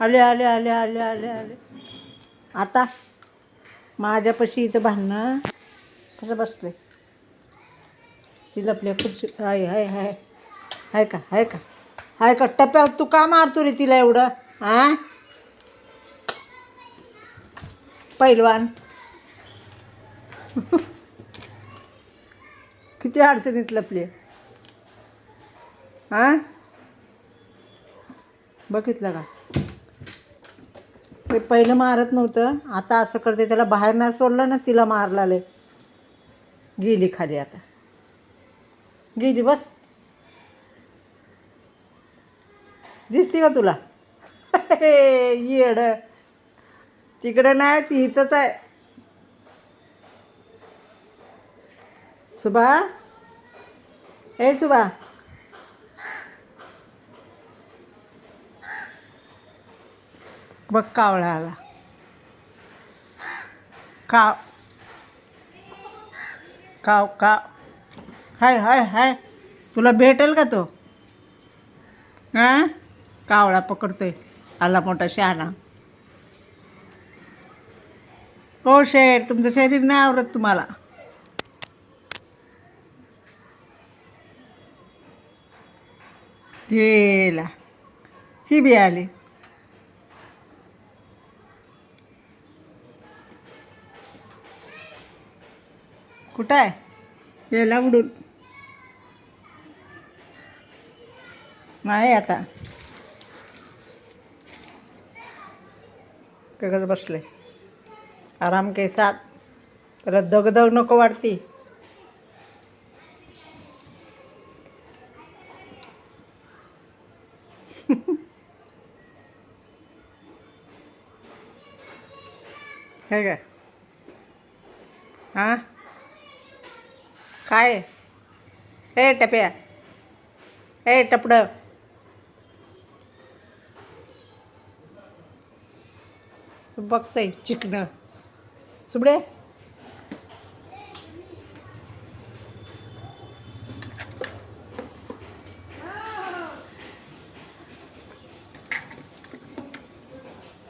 आले आले आले आले आले आले. आता माझ्यापाशी इथं भांडणं कसं बसले तिला आपल्या खुर्ची हाय हाय हाय. हाय का हाय का? हाय का? टप्प्यावर तू का मारतो रे तिला एवढं? हां पैलवान. किती अडचणीत लपली हां बघितलं का? ते पहिलं मारत नव्हतं. आता असं करते त्याला बाहेर नाही सोडलं ना तिला मार लागले गेली खाली आता. गेली बस. दिसते का तुला? येड. तिकडं नाही ती इथंच आहे. सुभा? ए सुभा. बघ कावळा आला. काव. काव काव. हाय हाय हाय. तुला भेटेल का तो? हां? कावळा पकडतोय. आला मोठा शहाणा. हो शेर तुमचं शरीर नाही आवरत तुम्हाला. गेला. ही बी आली. कुठं आहे? गेला उडून नाही आता. तिकडे बसले. आराम के साथ. त्याला दगदग नको वाटती हे काय हां? काय? हे टप्या. हे टपडं. बघतंय चिकणं. सुबडे.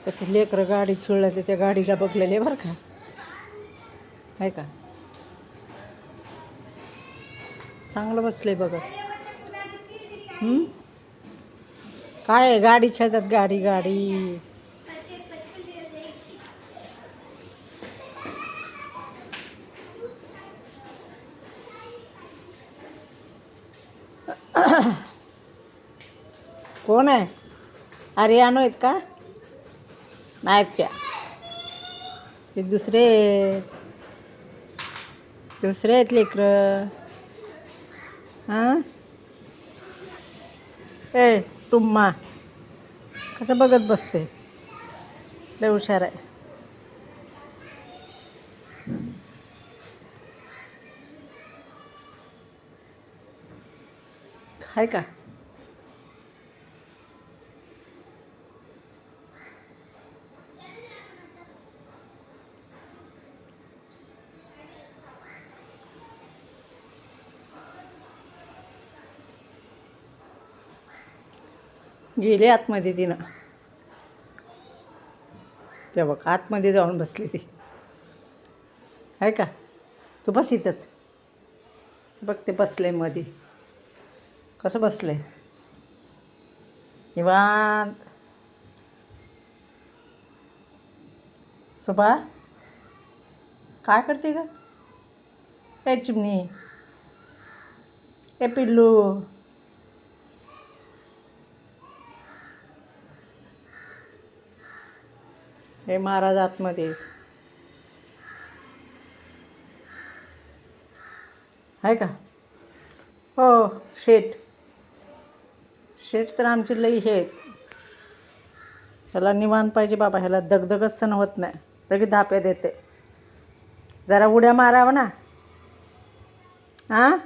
तर ते लेकरं गाडी खेळलं तर त्या गाडीला बघलेले बरं का. आहे का? चांगलं बसले बघत काय आहे? गाडी खेळतात गाडी गाडी. कोण आहे? आर्यानो आहेत का? नाहीत त्या. ते दुसरे आहेत. दुसरे आहेत लेकरं. हां? ए टुम्मा कसं बघत बसते? लय हुशार आहे. आहे का? गेली आतमध्ये तिनं. ते बघ आतमध्ये जाऊन बसली ती? आहे का? तू बस इथंच. बघ ते बसले मध्ये कसं बसले निवांत. सुभा काय करते का ए चिमणी. ए पिल्लू. हे महाराज आतमध्ये आहेत. आहे का? हो शेठ. शेठ तर आमचे लई हे आहेत. ह्याला निवांत पाहिजे बाबा ह्याला दगदगच सण होत नाही. लगेच धाप्या देते. जरा उड्या मारावं ना. हां